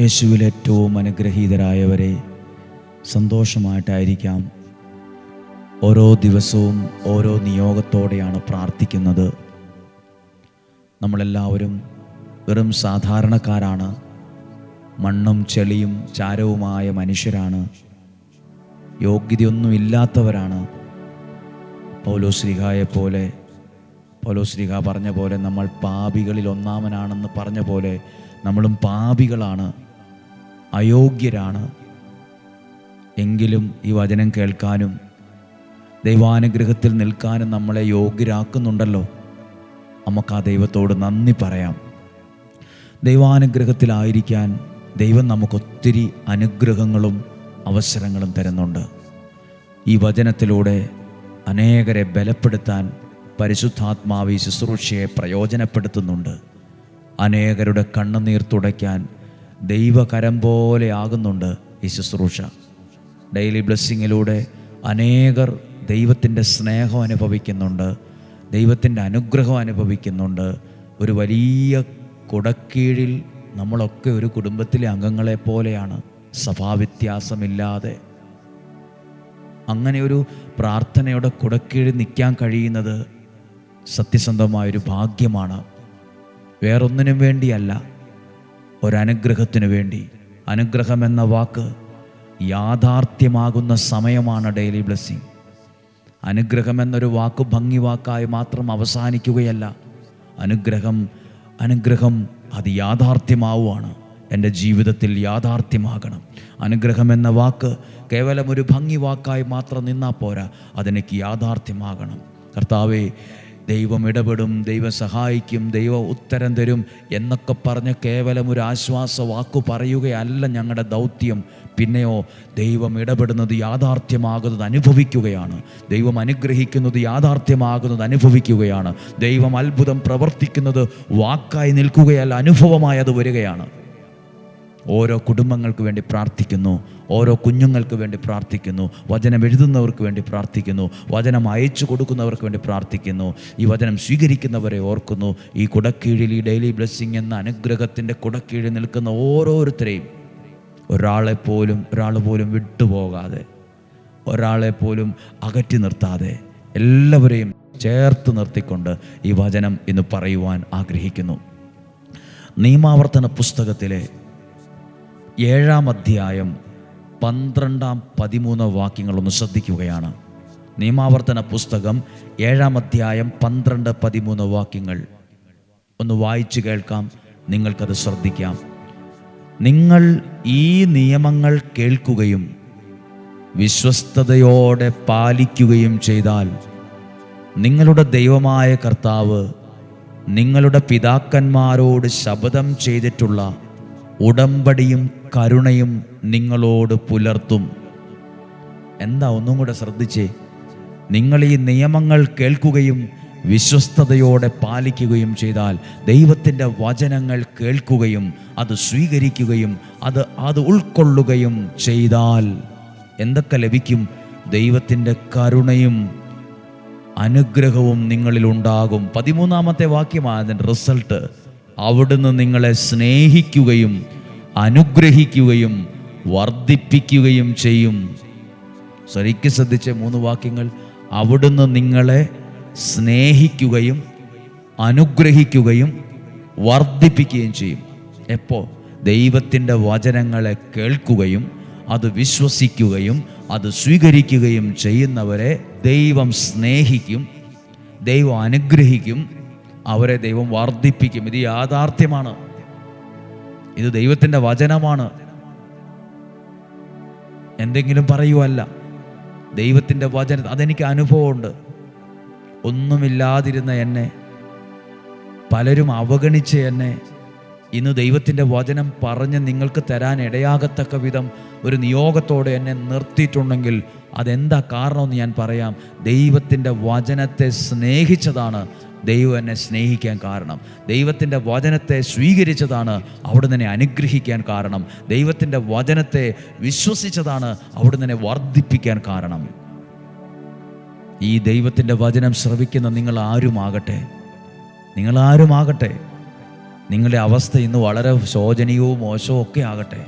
യേശുവിൽ ഏറ്റവും അനുഗ്രഹീതരായവരെ സന്തോഷമായിട്ടായിരിക്കാം ഓരോ ദിവസവും ഓരോ നിയോഗത്തോടെയാണ് പ്രാർത്ഥിക്കുന്നത്. നമ്മളെല്ലാവരും വെറും സാധാരണക്കാരാണ്. മണ്ണും ചെളിയും ചാരവുമായ മനുഷ്യരാണ്. യോഗ്യതയൊന്നുമില്ലാത്തവരാണ്. പൗലോ ശ്രീഹായെ പോലെ പൗലോ ശ്രീഹ പറഞ്ഞ പോലെ നമ്മൾ പാപികളിൽ ഒന്നാമനാണെന്ന് പറഞ്ഞ പോലെ നമ്മളും പാപികളാണ്. അയോഗ്യരാണ്. എങ്കിലും ഈ വചനം കേൾക്കാനും ദൈവാനുഗ്രഹത്തിൽ നിൽക്കാനും നമ്മളെ യോഗ്യരാക്കുന്നുണ്ടല്ലോ. നമുക്ക് ആ ദൈവത്തോട് നന്ദി പറയാം. ദൈവാനുഗ്രഹത്തിലായിരിക്കാൻ ദൈവം നമുക്കൊത്തിരി അനുഗ്രഹങ്ങളും അവസരങ്ങളും തരുന്നുണ്ട്. ഈ വചനത്തിലൂടെ അനേകരെ ബലപ്പെടുത്താൻ പരിശുദ്ധാത്മാവി ശുശ്രൂഷയെ പ്രയോജനപ്പെടുത്തുന്നുണ്ട്. അനേകരുടെ കണ്ണുനീർ തുടയ്ക്കാൻ ദൈവകരം പോലെ ആകുന്നുണ്ട് ഈ ശുശ്രൂഷ. ഡെയിലി ബ്ലെസ്സിങ്ങിലൂടെ അനേകർ ദൈവത്തിന്റെ സ്നേഹം അനുഭവിക്കുന്നുണ്ട് ദൈവത്തിന്റെ അനുഗ്രഹം അനുഭവിക്കുന്നുണ്ട്. ഒരു വലിയ കുടക്കീഴിൽ നമ്മളൊക്കെ ഒരു കുടുംബത്തിലെ അംഗങ്ങളെ പോലെയാണ് സഭാവ്യത്യാസമില്ലാതെ അങ്ങനെ ഒരു പ്രാർത്ഥനയുടെ കുടക്കീഴിൽ നിൽക്കാൻ കഴിയുന്നത് സത്യസന്ധമായൊരു ഭാഗ്യമാണ്. വേറൊന്നിനും വേണ്ടിയല്ല ഒരനുഗ്രഹത്തിനു വേണ്ടി. അനുഗ്രഹം എന്ന വാക്ക് യാഥാർത്ഥ്യമാകുന്ന സമയമാണ് ഡെയിലി ബ്ലെസ്സിങ് അനുഗ്രഹം എന്നൊരു വാക്ക് ഭംഗി വാക്കായി മാത്രം അവസാനിക്കുകയല്ല. അനുഗ്രഹം അനുഗ്രഹം അത് യാഥാർത്ഥ്യമാവുകയാണ് എന്റെ ജീവിതത്തിൽ യാഥാർത്ഥ്യമാകണം. അനുഗ്രഹം എന്ന വാക്ക് കേവലം ഒരു ഭംഗി വാക്കായി മാത്രം നിന്നാൽ പോരാ. അതെനിക്ക് യാഥാർത്ഥ്യമാകണം. കർത്താവേ ദൈവം ഇടപെടും ദൈവം സഹായിക്കും ദൈവം ഉത്തരം തരും എന്നൊക്കെ പറഞ്ഞ് കേവലം ഒരു ആശ്വാസ വാക്കു പറയുകയല്ല ഞങ്ങളുടെ ദൗത്യം. പിന്നെയോ ദൈവം ഇടപെടുന്നത് യാഥാർത്ഥ്യമാകുന്നത് അനുഭവിക്കുകയാണ്. ദൈവം അനുഗ്രഹിക്കുന്നത് യാഥാർത്ഥ്യമാകുന്നത് അനുഭവിക്കുകയാണ്. ദൈവം അത്ഭുതം പ്രവർത്തിക്കുന്നത് വാക്കായി നിൽക്കുകയല്ല അനുഭവമായി അത് വരികയാണ്. ഓരോ കുടുംബങ്ങൾക്ക് വേണ്ടി പ്രാർത്ഥിക്കുന്നു ഓരോ കുഞ്ഞുങ്ങൾക്ക് വേണ്ടി പ്രാർത്ഥിക്കുന്നു വചനം എഴുതുന്നവർക്ക് വേണ്ടി പ്രാർത്ഥിക്കുന്നു വചനം അയച്ചു കൊടുക്കുന്നവർക്ക് വേണ്ടി പ്രാർത്ഥിക്കുന്നു. ഈ വചനം സ്വീകരിക്കുന്നവരെ ഓർക്കുന്നു. ഈ കുടക്കീഴിൽ ഈ ഡെയിലി ബ്ലെസ്സിങ് എന്ന അനുഗ്രഹത്തിന്റെ കുടക്കീഴിൽ നിൽക്കുന്ന ഓരോരുത്തരെയും ഒരാളെ പോലും ഒരാൾ പോലും വിട്ടുപോകാതെ ഒരാളെ പോലും അകറ്റി നിർത്താതെ എല്ലാവരെയും ചേർത്ത് നിർത്തിക്കൊണ്ട് ഈ വചനം ഇന്ന് പറയുവാൻ ആഗ്രഹിക്കുന്നു. നിയമാവർത്തന പുസ്തകത്തിലെ ഏഴാം അധ്യായം പന്ത്രണ്ടാം പതിമൂന്ന് വാക്യങ്ങളൊന്ന് ശ്രദ്ധിക്കുകയാണ്. നിയമാവർത്തന പുസ്തകം ഏഴാം അധ്യായം പന്ത്രണ്ട് പതിമൂന്ന് വാക്യങ്ങൾ. ഒന്ന് വായിച്ചു കേൾക്കാം നിങ്ങൾക്കത് ശ്രദ്ധിക്കാം. നിങ്ങൾ ഈ നിയമങ്ങൾ കേൾക്കുകയും വിശ്വസ്തയോടെ പാലിക്കുകയും ചെയ്താൽ നിങ്ങളുടെ ദൈവമായ കർത്താവ് നിങ്ങളുടെ പിതാക്കന്മാരോട് ശപഥം ചെയ്തിട്ടുള്ള ഉടമ്പടിയും കരുണയും നിങ്ങളോട് പുലർത്തും. എന്താ ഒന്നും കൂടെ ശ്രദ്ധിച്ചേ? നിങ്ങൾ ഈ നിയമങ്ങൾ കേൾക്കുകയും വിശ്വസ്തയോടെ പാലിക്കുകയും ചെയ്താൽ ദൈവത്തിന്റെ വചനങ്ങൾ കേൾക്കുകയും അത് സ്വീകരിക്കുകയും അത് അത് ഉൾക്കൊള്ളുകയും ചെയ്താൽ എന്തൊക്കെ ലഭിക്കും? ദൈവത്തിന്റെ കരുണയും അനുഗ്രഹവും നിങ്ങളിൽ ഉണ്ടാകും. പതിമൂന്നാമത്തെ വാക്യമാണ് അതിന്റെ റിസൾട്ട് അവിടുന്ന് നിങ്ങളെ സ്നേഹിക്കുകയും അനുഗ്രഹിക്കുകയും വർദ്ധിപ്പിക്കുകയും ചെയ്യും. ശരിക്ക് ശ്രദ്ധിച്ച മൂന്ന് വാക്യങ്ങൾ. അവിടുന്ന് നിങ്ങളെ സ്നേഹിക്കുകയും അനുഗ്രഹിക്കുകയും വർദ്ധിപ്പിക്കുകയും ചെയ്യും. എപ്പോൾ ദൈവത്തിന്റെ വചനങ്ങളെ കേൾക്കുകയും അത് വിശ്വസിക്കുകയും അത് സ്വീകരിക്കുകയും ചെയ്യുന്നവരെ ദൈവം സ്നേഹിക്കും ദൈവം അനുഗ്രഹിക്കും അവരെ ദൈവം വർദ്ധിപ്പിക്കും. ഇത് യാഥാർത്ഥ്യമാണ്. ഇത് ദൈവത്തിന്റെ വചനമാണ്. എന്തെങ്കിലും പറയുവല്ല. ദൈവത്തിന്റെ വചന അതെനിക്ക് അനുഭവമുണ്ട്. ഒന്നുമില്ലാതിരുന്ന എന്നെ പലരും അവഗണിച്ച് എന്നെ ഇന്ന് ദൈവത്തിന്റെ വചനം പറഞ്ഞ് നിങ്ങൾക്ക് തരാൻ ഇടയാകത്തക്ക വിധം ഒരു നിയോഗത്തോടെ എന്നെ നിർത്തിയിട്ടുണ്ടെങ്കിൽ അതെന്താ കാരണമെന്ന് ഞാൻ പറയാം. ദൈവത്തിന്റെ വചനത്തെ സ്നേഹിച്ചതാണ് ദൈവം എന്നെ സ്നേഹിക്കാൻ കാരണം. ദൈവത്തിന്റെ വചനത്തെ സ്വീകരിച്ചതാണ് അവിടുന്ന് എന്നെ അനുഗ്രഹിക്കാൻ കാരണം. ദൈവത്തിന്റെ വചനത്തെ വിശ്വസിച്ചതാണ് അവിടുന്ന് എന്നെ വർദ്ധിപ്പിക്കാൻ കാരണം. ഈ ദൈവത്തിന്റെ വചനം ശ്രവിക്കുന്ന നിങ്ങൾ ആരുമാകട്ടെ? നിങ്ങൾ ആരുമാകട്ടെ? നിങ്ങളുടെ അവസ്ഥ ഇന്ന് വളരെ ശോചനീയവും മോശവും ഒക്കെ ആകട്ടെ.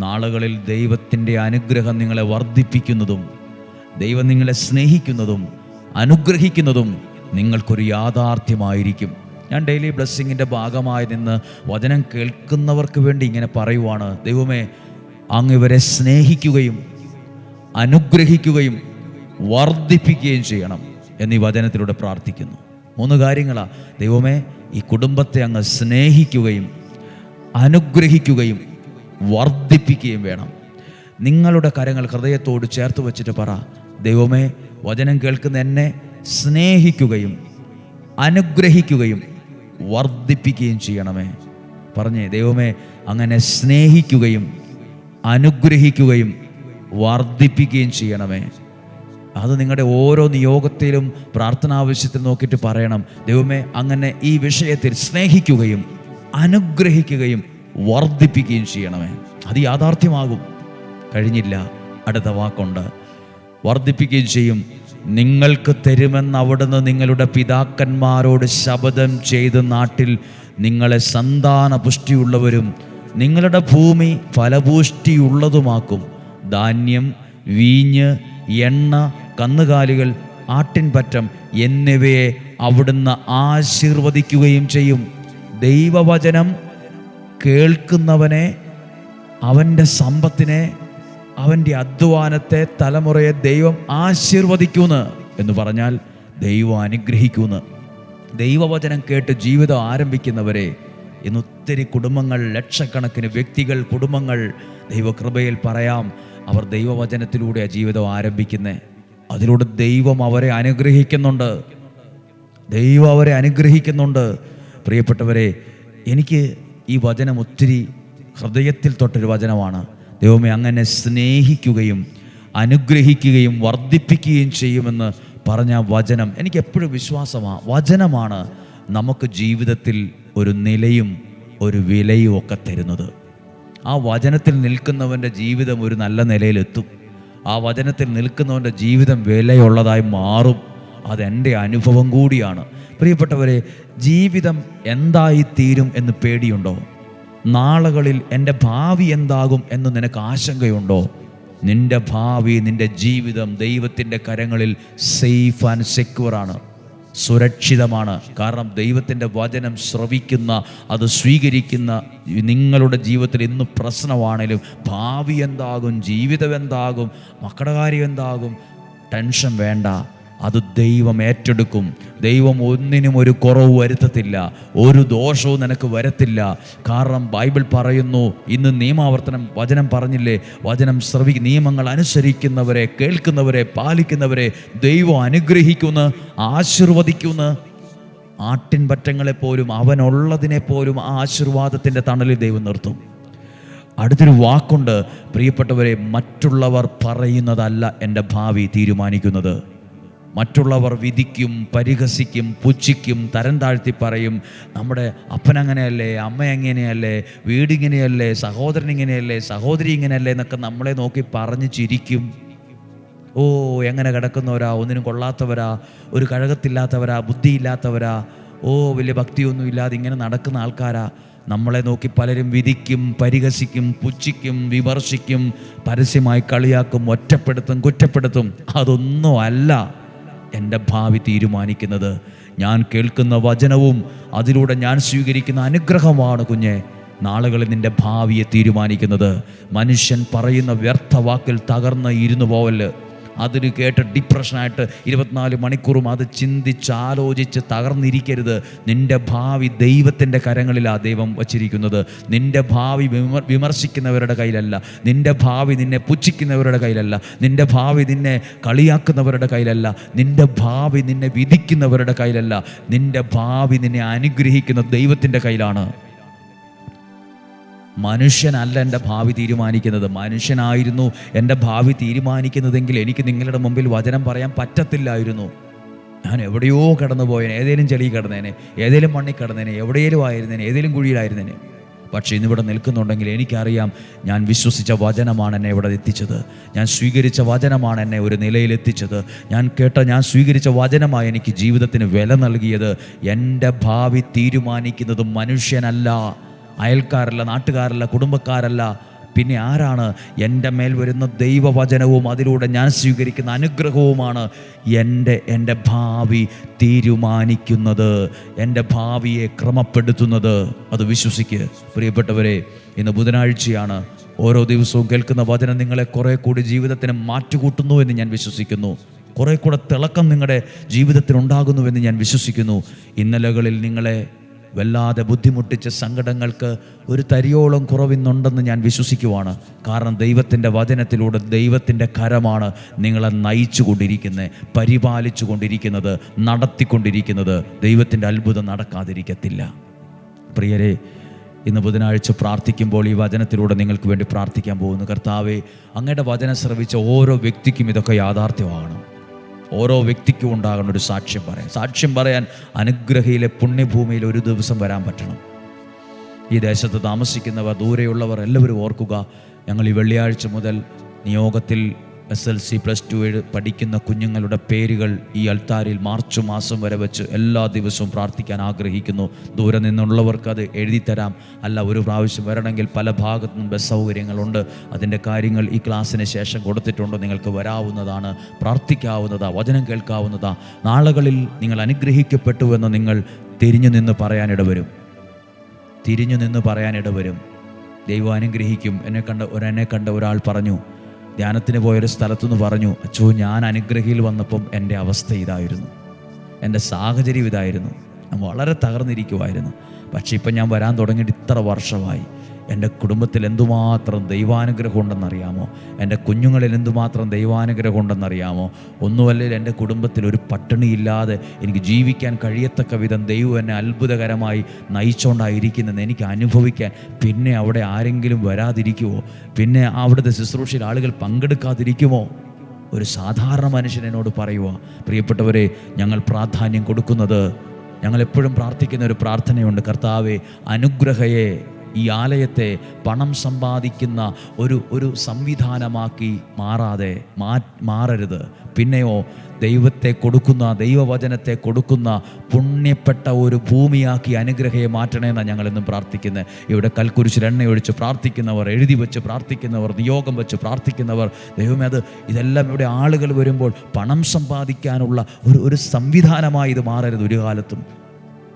നാളുകളിൽ ദൈവത്തിന്റെ അനുഗ്രഹം നിങ്ങളെ വർദ്ധിപ്പിക്കുന്നതും ദൈവം നിങ്ങളെ സ്നേഹിക്കുന്നതും അനുഗ്രഹിക്കുന്നതും നിങ്ങൾക്കൊരു യാഥാർത്ഥ്യമായിരിക്കും. ഞാൻ ഡെയിലി ബ്ലെസ്സിങ്ങിന്റെ ഭാഗമായി നിന്ന് വചനം കേൾക്കുന്നവർക്ക് വേണ്ടി ഇങ്ങനെ പറയുവാണ്. ദൈവമേ അങ്ങ് ഇവരെ സ്നേഹിക്കുകയും അനുഗ്രഹിക്കുകയും വർദ്ധിപ്പിക്കുകയും ചെയ്യണം എന്നീ വചനത്തിലൂടെ പ്രാർത്ഥിക്കുന്നു. മൂന്ന് കാര്യങ്ങളാണ് ദൈവമേ ഈ കുടുംബത്തെ അങ്ങ് സ്നേഹിക്കുകയും അനുഗ്രഹിക്കുകയും വർദ്ധിപ്പിക്കുകയും വേണം. നിങ്ങളുടെ കരങ്ങൾ ഹൃദയത്തോട് ചേർത്ത് വെച്ചിട്ട് പറ. ദൈവമേ വചനം കേൾക്കുന്ന എന്നെ സ്നേഹിക്കുകയും അനുഗ്രഹിക്കുകയും വർദ്ധിപ്പിക്കുകയും ചെയ്യണമേ. പറഞ്ഞേ ദൈവമേ അങ്ങനെ സ്നേഹിക്കുകയും അനുഗ്രഹിക്കുകയും വർദ്ധിപ്പിക്കുകയും ചെയ്യണമേ. അത് നിങ്ങളുടെ ഓരോ നിയോഗത്തിലും പ്രാർത്ഥനാവശ്യത്തിൽ നോക്കിയിട്ട് പറയണം. ദൈവമേ അങ്ങനെ ഈ വിഷയത്തിൽ സ്നേഹിക്കുകയും അനുഗ്രഹിക്കുകയും വർദ്ധിപ്പിക്കുകയും ചെയ്യണമേ. അത് യാഥാർത്ഥ്യമാകും. കഴിഞ്ഞില്ല. അടുത്ത വാക്കുണ്ട്. വർദ്ധിപ്പിക്കുകയും ചെയ്യും. നിങ്ങൾക്ക് തരുമെന്ന് അവിടുന്ന് നിങ്ങളുടെ പിതാക്കന്മാരോട് ശപഥം ചെയ്ത നാട്ടിൽ നിങ്ങളെ സന്താന പുഷ്ടിയുള്ളവരും നിങ്ങളുടെ ഭൂമി ഫലപുഷ്ടിയുള്ളതുമാക്കും. ധാന്യം വീഞ്ഞ് എണ്ണ കന്നുകാലികൾ ആട്ടിൻപറ്റം എന്നിവയെ അവിടുന്ന് ആശീർവദിക്കുകയും ചെയ്യും. ദൈവവചനം കേൾക്കുന്നവനെ അവന്റെ സമ്പത്തിനെ അവന്റെ അധ്വാനത്തെ തലമുറയെ ദൈവം ആശീർവദിക്കുന്നു എന്ന് പറഞ്ഞാൽ ദൈവം അനുഗ്രഹിക്കുന്നു. ദൈവവചനം കേട്ട് ജീവിതം ആരംഭിക്കുന്നവരെ ഇന്ന് ഒത്തിരി കുടുംബങ്ങൾ ലക്ഷക്കണക്കിന് വ്യക്തികൾ കുടുംബങ്ങൾ ദൈവകൃപയിൽ പറയാം അവർ ദൈവവചനത്തിലൂടെ ജീവിതം ആരംഭിക്കുന്നത് അതിലൂടെ ദൈവം അവരെ അനുഗ്രഹിക്കുന്നുണ്ട്. ദൈവം അവരെ അനുഗ്രഹിക്കുന്നുണ്ട്. പ്രിയപ്പെട്ടവരെ എനിക്ക് ഈ വചനം ഒത്തിരി ഹൃദയത്തിൽ തൊട്ടൊരു വചനമാണ്. ദൈവമേ അങ്ങനെ സ്നേഹിക്കുകയും അനുഗ്രഹിക്കുകയും വർദ്ധിപ്പിക്കുകയും ചെയ്യുമെന്ന് പറഞ്ഞ വചനം എനിക്ക് എപ്പോഴും വിശ്വാസമാണ് വചനമാണ് നമുക്ക് ജീവിതത്തിൽ ഒരു നിലയും ഒരു വിലയും ഒക്കെ തരുന്നത്. ആ വചനത്തിൽ നിൽക്കുന്നവന്റെ ജീവിതം ഒരു നല്ല നിലയിലെത്തും. ആ വചനത്തിൽ നിൽക്കുന്നവന്റെ ജീവിതം വിലയുള്ളതായി മാറും. അതെന്റെ അനുഭവം കൂടിയാണ്. പ്രിയപ്പെട്ടവരെ ജീവിതം എന്തായി തീരും എന്ന് പേടിയുണ്ടോ? നാളുകളിൽ എന്റെ ഭാവി എന്താകും എന്ന് നിനക്ക് ആശങ്കയുണ്ടോ? നിന്റെ ഭാവി നിന്റെ ജീവിതം ദൈവത്തിന്റെ കരങ്ങളിൽ സേഫ് ആൻഡ് സെക്യൂറാണ് സുരക്ഷിതമാണ്. കാരണം ദൈവത്തിന്റെ വചനം ശ്രവിക്കുന്ന അത് സ്വീകരിക്കുന്ന നിങ്ങളുടെ ജീവിതത്തിൽ ഇന്ന് പ്രശ്നമാണേലും ഭാവി എന്താകും ജീവിതം എന്താകും മക്കളുടെ കാര്യം എന്താകും ടെൻഷൻ വേണ്ട. അത് ദൈവം ഏറ്റെടുക്കും. ദൈവം ഒന്നിനും ഒരു കുറവ് വരുത്തത്തില്ല. ഒരു ദോഷവും നിനക്ക് വരത്തില്ല. കാരണം ബൈബിൾ പറയുന്നു ഇന്ന് നിയമാവർത്തനം വചനം പറഞ്ഞില്ലേ? വചനം ശ്രവി നിയമങ്ങൾ അനുസരിക്കുന്നവരെ കേൾക്കുന്നവരെ പാലിക്കുന്നവരെ ദൈവം അനുഗ്രഹിക്കുന്നു ആശീർവദിക്കുന്നു. ആട്ടിൻപറ്റങ്ങളെപ്പോലും അവനുള്ളതിനെ പോലും ആ ആശീർവാദത്തിന്റെ തണലിൽ ദൈവം നിർത്തും. അടുത്തൊരു വാക്കുണ്ട്. പ്രിയപ്പെട്ടവരെ മറ്റുള്ളവർ പറയുന്നതല്ല എന്റെ ഭാവി തീരുമാനിക്കുന്നത്. മറ്റുള്ളവർ വിധിക്കും പരിഹസിക്കും പുച്ഛിക്കും തരം താഴ്ത്തി പറയും നമ്മുടെ അപ്പനങ്ങനെയല്ലേ അമ്മ എങ്ങനെയല്ലേ വീടിങ്ങനെയല്ലേ സഹോദരൻ ഇങ്ങനെയല്ലേ സഹോദരി ഇങ്ങനെയല്ലേ എന്നൊക്കെ നമ്മളെ നോക്കി പറഞ്ഞ് ചിരിക്കും. ഓ എങ്ങനെ കിടക്കുന്നവരാ? ഒന്നിനും കൊള്ളാത്തവരാ? ഒരു കഴകത്തില്ലാത്തവരാ? ബുദ്ധിയില്ലാത്തവരാ? ഓ വലിയ ഭക്തിയൊന്നും ഇല്ലാതെ ഇങ്ങനെ നടക്കുന്ന ആൾക്കാരാ? നമ്മളെ നോക്കി പലരും വിധിക്കും പരിഹസിക്കും പുച്ഛിക്കും വിമർശിക്കും പരസ്യമായി കളിയാക്കും ഒറ്റപ്പെടുത്തും കുറ്റപ്പെടുത്തും. അതൊന്നും അല്ല. എന്റെ ഭാവി തീരുമാനിക്കുന്നത്. ഞാൻ കേൾക്കുന്ന വചനവും അതിലൂടെ ഞാൻ സ്വീകരിക്കുന്ന അനുഗ്രഹമാണ് കുഞ്ഞെ. നാളുകളിൽ നിന്റെ ഭാവിയെ തീരുമാനിക്കുന്നത്. മനുഷ്യൻ പറയുന്ന വ്യർത്ഥ വാക്കിൽ തകർന്ന് ഇരുന്നു പോവൽ അതിന് കേട്ട് ഡിപ്രഷനായിട്ട് ഇരുപത്തിനാല് മണിക്കൂറും അത് ചിന്തിച്ച് ആലോചിച്ച് തകർന്നിരിക്കരുത്. നിന്റെ ഭാവി ദൈവത്തിന്റെ കരങ്ങളിലാണ് ദൈവം വച്ചിരിക്കുന്നത്. നിന്റെ ഭാവി വിമർ വിമർശിക്കുന്നവരുടെ കയ്യിലല്ല. നിന്റെ ഭാവി നിന്നെ പുച്ഛിക്കുന്നവരുടെ കയ്യിലല്ല. നിന്റെ ഭാവി നിന്നെ കളിയാക്കുന്നവരുടെ കയ്യിലല്ല. നിന്റെ ഭാവി നിന്നെ വിധിക്കുന്നവരുടെ കയ്യിലല്ല. നിന്റെ ഭാവി നിന്നെ അനുഗ്രഹിക്കുന്ന ദൈവത്തിന്റെ കയ്യിലാണ്. മനുഷ്യനല്ല എന്റെ ഭാവി തീരുമാനിക്കുന്നത്. മനുഷ്യനായിരുന്നു എന്റെ ഭാവി തീരുമാനിക്കുന്നതെങ്കിൽ എനിക്ക് നിങ്ങളുടെ മുമ്പിൽ വചനം പറയാൻ പറ്റത്തില്ലായിരുന്നു. ഞാൻ എവിടെയോ കടന്നു പോയേനെ ഏതേലും ചെളി കിടന്നേനെ ഏതേലും മണ്ണി കിടന്നേനെ എവിടെയെങ്കിലും ആയിരുന്നേനെ ഏതേലും കുഴിയിലായിരുന്നേനെ. പക്ഷേ ഇന്നിവിടെ നിൽക്കുന്നുണ്ടെങ്കിൽ എനിക്കറിയാം ഞാൻ വിശ്വസിച്ച വചനമാണ് എന്നെ ഇവിടെ എത്തിച്ചത്. ഞാൻ സ്വീകരിച്ച വചനമാണ് എന്നെ ഒരു നിലയിൽ എത്തിച്ചത്. ഞാൻ കേട്ട ഞാൻ സ്വീകരിച്ച വചനമായി എനിക്ക് ജീവിതത്തിന് വില നൽകിയത് എന്റെ ഭാവി തീരുമാനിക്കുന്നത് മനുഷ്യനല്ല. അയൽക്കാരല്ല നാട്ടുകാരല്ല കുടുംബക്കാരല്ല. പിന്നെ ആരാണ്? എന്റെ മേൽ വരുന്ന ദൈവവചനവും അതിലൂടെ ഞാൻ സ്വീകരിക്കുന്ന അനുഗ്രഹവുമാണ് എന്റെ എന്റെ ഭാവി തീരുമാനിക്കുന്നത് എന്റെ ഭാവിയെ ക്രമപ്പെടുത്തുന്നത്. അത് വിശ്വസിക്ക്. പ്രിയപ്പെട്ടവരെ ഇന്ന് ബുധനാഴ്ചയാണ്. ഓരോ ദിവസവും കേൾക്കുന്ന വചനം നിങ്ങളെ കുറേ കൂടി ജീവിതത്തിന് മാറ്റുകൂട്ടുന്നു എന്ന് ഞാൻ വിശ്വസിക്കുന്നു. കുറേ കൂടെ തിളക്കം നിങ്ങളുടെ ജീവിതത്തിനുണ്ടാകുന്നുവെന്ന് ഞാൻ വിശ്വസിക്കുന്നു. ഇന്നലകളിൽ നിങ്ങളെ വല്ലാതെ ബുദ്ധിമുട്ടിച്ച സങ്കടങ്ങൾക്ക് ഒരു തരിയോളം കുറവിന്നുണ്ടെന്ന് ഞാൻ വിശ്വസിക്കുവാണ്. കാരണം ദൈവത്തിന്റെ വചനത്തിലൂടെ ദൈവത്തിന്റെ കരമാണ് നിങ്ങളെ നയിച്ചു കൊണ്ടിരിക്കുന്നത് പരിപാലിച്ചു കൊണ്ടിരിക്കുന്നത് നടത്തിക്കൊണ്ടിരിക്കുന്നത്. ദൈവത്തിന്റെ അത്ഭുതം നടക്കാതിരിക്കത്തില്ല. പ്രിയരെ ഇന്ന് ബുധനാഴ്ച പ്രാർത്ഥിക്കുമ്പോൾ ഈ വചനത്തിലൂടെ നിങ്ങൾക്ക് വേണ്ടി പ്രാർത്ഥിക്കാൻ പോകുന്നു. കർത്താവെ അങ്ങയുടെ വചനം ശ്രവിച്ച ഓരോ വ്യക്തിക്കും ഇതൊക്കെ യാഥാർത്ഥ്യമാകണം ഓരോ വ്യക്തിക്കും ഉണ്ടാകുന്ന ഒരു സാക്ഷ്യം പറയാം സാക്ഷ്യം പറയാൻ അനുഗ്രഹയിലെ പുണ്യഭൂമിയിൽ ഒരു ദിവസം വരാൻ പറ്റണം. ഈ ദേശത്ത് താമസിക്കുന്നവർ ദൂരെയുള്ളവർ എല്ലാവരും ഓർക്കുക ഞങ്ങൾ ഈ വെള്ളിയാഴ്ച മുതൽ നിയോഗത്തിൽ S L C plus two പഠിക്കുന്ന കുഞ്ഞുങ്ങളുടെ പേരുകൾ ഈ അൾത്താരിൽ മാർച്ച് മാസം വരെ വെച്ച് എല്ലാ ദിവസവും പ്രാർത്ഥിക്കാൻ ആഗ്രഹിക്കുന്നു. ദൂരെ നിന്നുള്ളവർക്ക് അത് എഴുതി തരാം. അല്ല ഒരു പ്രാവശ്യം വരണമെങ്കിൽ പല ഭാഗത്തു ബസ് സൗകര്യങ്ങളുണ്ട്. അതിന്റെ കാര്യങ്ങൾ ഈ ക്ലാസ്സിന് ശേഷം കൊടുത്തിട്ടുണ്ട്. നിങ്ങൾക്ക് വരാവുന്നതാണ് പ്രാർത്ഥിക്കാവുന്നതാ വചനം കേൾക്കാവുന്നതാ. നാളുകളിൽ നിങ്ങൾ അനുഗ്രഹിക്കപ്പെട്ടു എന്ന് നിങ്ങൾ തിരിഞ്ഞു നിന്ന് പറയാനിട വരും. തിരിഞ്ഞു നിന്ന് പറയാനിട വരും. ദൈവം അനുഗ്രഹിക്കും. എന്നെ കണ്ട ഒരെന്നെ കണ്ട ഒരാൾ പറഞ്ഞു ധ്യാനത്തിന് പോയൊരു സ്ഥലത്തുനിന്ന് പറഞ്ഞു അച്ചോ ഞാൻ അനുഗ്രഹിയിൽ വന്നപ്പം എന്റെ അവസ്ഥ ഇതായിരുന്നു. എന്റെ സാഹചര്യം ഇതായിരുന്നു. ഞാൻ വളരെ തകർന്നിരിക്കുമായിരുന്നു പക്ഷേ ഇപ്പം ഞാൻ വരാൻ തുടങ്ങിയിട്ട് ഇത്ര വർഷമായി. എന്റെ കുടുംബത്തിൽ എന്തുമാത്രം ദൈവാനുഗ്രഹം ഉണ്ടെന്നറിയാമോ? എന്റെ കുഞ്ഞുങ്ങളിൽ എന്തുമാത്രം ദൈവാനുഗ്രഹം ഉണ്ടെന്നറിയാമോ? ഒന്നുമല്ലെങ്കിൽ എന്റെ കുടുംബത്തിൽ ഒരു പട്ടിണിയില്ലാതെ എനിക്ക് ജീവിക്കാൻ കഴിയത്തക്ക വിധം ദൈവം എന്നെ അത്ഭുതകരമായി നയിച്ചുകൊണ്ടായിരിക്കുന്നതെന്ന് എനിക്ക് അനുഭവിക്കാൻ പിന്നെ അവിടെ ആരെങ്കിലും വരാതിരിക്കുമോ? പിന്നെ അവിടുത്തെ ശുശ്രൂഷയിൽ ആളുകൾ പങ്കെടുക്കാതിരിക്കുമോ? ഒരു സാധാരണ മനുഷ്യൻ എന്നോട് പറയുക പ്രിയപ്പെട്ടവരെ ഞങ്ങൾ പ്രാധാന്യം കൊടുക്കുന്നത് ഞങ്ങൾ എപ്പോഴും പ്രാർത്ഥിക്കുന്ന ഒരു പ്രാർത്ഥനയുണ്ട്. കർത്താവെ അനുഗ്രഹയെ. ഈ ആലയത്തെ പണം സമ്പാദിക്കുന്ന ഒരു ഒരു സംവിധാനമാക്കി മാറാതെ മാ മാറരുത്. പിന്നെയോ ദൈവത്തെ കൊടുക്കുന്ന ദൈവവചനത്തെ കൊടുക്കുന്ന പുണ്യപ്പെട്ട ഒരു ഭൂമിയാക്കി അനുഗ്രഹയെ മാറ്റണമെന്നാണ് ഞങ്ങളെന്നും പ്രാർത്ഥിക്കുന്നത്. ഇവിടെ കൽക്കുരിശിൽ എണ്ണയൊഴിച്ച് പ്രാർത്ഥിക്കുന്നവർ എഴുതി വെച്ച് പ്രാർത്ഥിക്കുന്നവർ നിയോഗം വെച്ച് പ്രാർത്ഥിക്കുന്നവർ ദൈവമേ അത് ഇതെല്ലാം ഇവിടെ ആളുകൾ വരുമ്പോൾ പണം സമ്പാദിക്കാനുള്ള ഒരു ഒരു സംവിധാനമായി ഇത് മാറരുത് ഒരു കാലത്തും.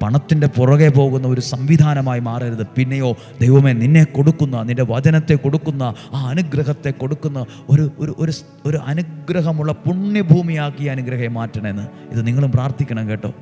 പണത്തിന്റെ പുറകെ പോകുന്ന ഒരു സംവിധാനമായി മാറരുത്. പിന്നെയോ ദൈവമേ നിന്നെ കൊടുക്കുന്ന നിന്റെ വചനത്തെ കൊടുക്കുന്ന ആ അനുഗ്രഹത്തെ കൊടുക്കുന്ന ഒരു ഒരു ഒരു ഒരു അനുഗ്രഹമുള്ള പുണ്യഭൂമിയാക്കി അനുഗ്രഹം മാറ്റണമെന്ന് ഇത് നിങ്ങളും പ്രാർത്ഥിക്കണം കേട്ടോ.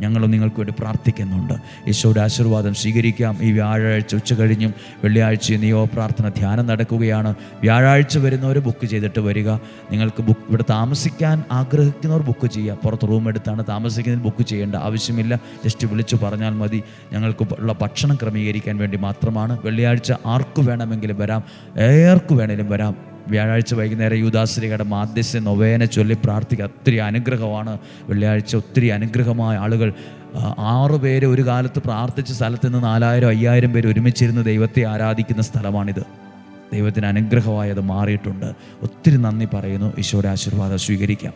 ഞങ്ങളും നിങ്ങൾക്ക് വേണ്ടി പ്രാർത്ഥിക്കുന്നുണ്ട്. ഈശോയുടെ ആശീർവാദം സ്വീകരിക്കാം. ഈ വ്യാഴാഴ്ച ഉച്ച കഴിഞ്ഞും വെള്ളിയാഴ്ച നിയോ പ്രാർത്ഥന ധ്യാനം നടക്കുകയാണ്. വ്യാഴാഴ്ച വരുന്നവർ ബുക്ക് ചെയ്തിട്ട് വരിക. നിങ്ങൾക്ക് ബുക്ക് ഇവിടെ താമസിക്കാൻ ആഗ്രഹിക്കുന്നവർ ബുക്ക് ചെയ്യുക. പുറത്ത് റൂം എടുത്താണ് താമസിക്കുന്നതിന് ബുക്ക് ചെയ്യേണ്ട ആവശ്യമില്ല. ജസ്റ്റ് വിളിച്ചു പറഞ്ഞാൽ മതി. ഞങ്ങൾക്ക് ഉള്ള ഭക്ഷണം ക്രമീകരിക്കാൻ വേണ്ടി മാത്രമാണ്. വെള്ളിയാഴ്ച ആർക്ക് വേണമെങ്കിലും വരാം. ഏർക്ക് വേണമെങ്കിലും വരാം. വ്യാഴാഴ്ച വൈകുന്നേരം യൂദാശ്രീകയുടെ മാധ്യസ്ഥ നൊവേനെ ചൊല്ലി പ്രാർത്ഥിക്കുക. ഒത്തിരി അനുഗ്രഹമാണ് വെള്ളിയാഴ്ച. ഒത്തിരി അനുഗ്രഹമായ ആളുകൾ ആറു പേര് ഒരു കാലത്ത് പ്രാർത്ഥിച്ച സ്ഥലത്ത് നിന്ന് നാലായിരം അയ്യായിരം പേര് ഒരുമിച്ചിരുന്ന് ദൈവത്തെ ആരാധിക്കുന്ന സ്ഥലമാണിത്. ദൈവത്തിന് അത് മാറിയിട്ടുണ്ട്. ഒത്തിരി നന്ദി പറയുന്നു. ഈശോയുടെ ആശീർവാദം സ്വീകരിക്കാം.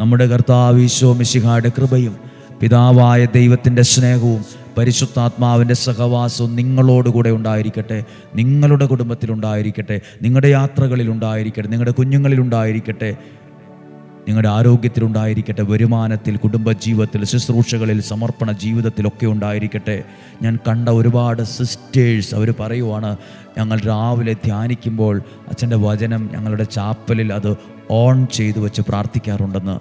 നമ്മുടെ കർത്താവ് ഈശോ മിശിഹായുടെ കൃപയും പിതാവായ ദൈവത്തിന്റെ സ്നേഹവും പരിശുദ്ധാത്മാവിന്റെ സഹവാസം നിങ്ങളോടുകൂടെ ഉണ്ടായിരിക്കട്ടെ. നിങ്ങളുടെ കുടുംബത്തിലുണ്ടായിരിക്കട്ടെ നിങ്ങളുടെ യാത്രകളിൽ ഉണ്ടായിരിക്കട്ടെ. നിങ്ങളുടെ കുഞ്ഞുങ്ങളിലുണ്ടായിരിക്കട്ടെ നിങ്ങളുടെ ആരോഗ്യത്തിലുണ്ടായിരിക്കട്ടെ വരുമാനത്തിൽ കുടുംബജീവിതത്തിൽ ശുശ്രൂഷകളിൽ സമർപ്പണ ജീവിതത്തിലൊക്കെ ഉണ്ടായിരിക്കട്ടെ. ഞാൻ കണ്ട ഒരുപാട് സിസ്റ്റേഴ്സ് അവർ പറയുവാണ് ഞങ്ങൾ രാവിലെ ധ്യാനിക്കുമ്പോൾ അച്ഛന്റെ വചനം ഞങ്ങളുടെ ചാപ്പലിൽ അത് ഓൺ ചെയ്തു വെച്ച് പ്രാർത്ഥിക്കാറുണ്ടെന്ന്.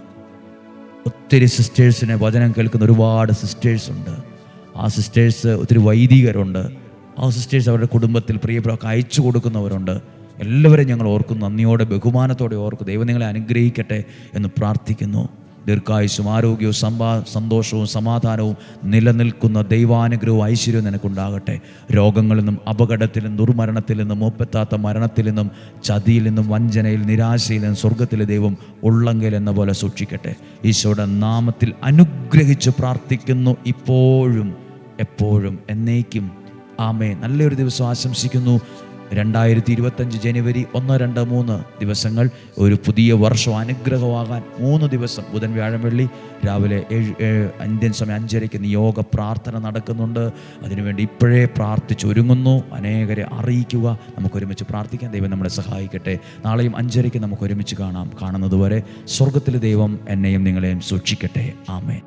ഒത്തിരി സിസ്റ്റേഴ്സിനെ വചനം കേൾക്കുന്ന ഒരുപാട് സിസ്റ്റേഴ്സ് ഉണ്ട്. ആ സിസ്റ്റേഴ്സ് ഒത്തിരി വൈദികരുണ്ട്. ആ സിസ്റ്റേഴ്സ് അവരുടെ കുടുംബത്തിൽ പ്രിയപ്പെട്ടവർക്ക് അയച്ചു കൊടുക്കുന്നവരുണ്ട്. എല്ലാവരെയും ഞങ്ങൾ ഓർക്കുന്നു നന്ദിയോടെ ബഹുമാനത്തോടെ ഓർക്കും. ദൈവം നിങ്ങളെ അനുഗ്രഹിക്കട്ടെ എന്ന് പ്രാർത്ഥിക്കുന്നു. ദീർഘായുസും ആരോഗ്യവും സമ്പാ സന്തോഷവും സമാധാനവും നിലനിൽക്കുന്ന ദൈവാനുഗ്രഹവും ഐശ്വര്യവും നിനക്കുണ്ടാകട്ടെ. രോഗങ്ങളിൽ നിന്നും അപകടത്തിൽ നിന്നും ദുർമരണത്തിൽ നിന്നും മൂപ്പത്താത്ത മരണത്തിൽ നിന്നും ചതിയിൽ നിന്നും വഞ്ചനയിൽ നിരാശയിൽ നിന്നും സ്വർഗത്തിലെ ദൈവം ഉള്ളെങ്കിൽ എന്ന പോലെ സൂക്ഷിക്കട്ടെ. ഈശോയുടെ നാമത്തിൽ അനുഗ്രഹിച്ച് പ്രാർത്ഥിക്കുന്നു ഇപ്പോഴും. എപ്പോഴും എന്നേക്കും. ആമേ നല്ലൊരു ദിവസം ആശംസിക്കുന്നു. രണ്ടായിരത്തി ഇരുപത്തഞ്ച് ജനുവരി ഒന്ന് രണ്ട് മൂന്ന് ദിവസങ്ങൾ. ഒരു പുതിയ വർഷം അനുഗ്രഹമാകാൻ മൂന്ന് ദിവസം. ബുധൻ വ്യാഴം വെള്ളി രാവിലെ ഏഴ് ഇന്ത്യൻ സമയം അഞ്ചരയ്ക്ക് നിയോഗ പ്രാർത്ഥന നടക്കുന്നുണ്ട്. അതിനുവേണ്ടി ഇപ്പോഴേ പ്രാർത്ഥിച്ച് ഒരുങ്ങുന്നു അനേകരെ അറിയിക്കുക. നമുക്ക് ഒരുമിച്ച് പ്രാർത്ഥിക്കാൻ ദൈവം നമ്മളെ സഹായിക്കട്ടെ. നാളെയും അഞ്ചരയ്ക്ക് നമുക്ക് ഒരുമിച്ച് കാണാം കാണുന്നതുവരെ സ്വർഗത്തിലെ ദൈവം എന്നെയും നിങ്ങളെയും സൂക്ഷിക്കട്ടെ. ആമേ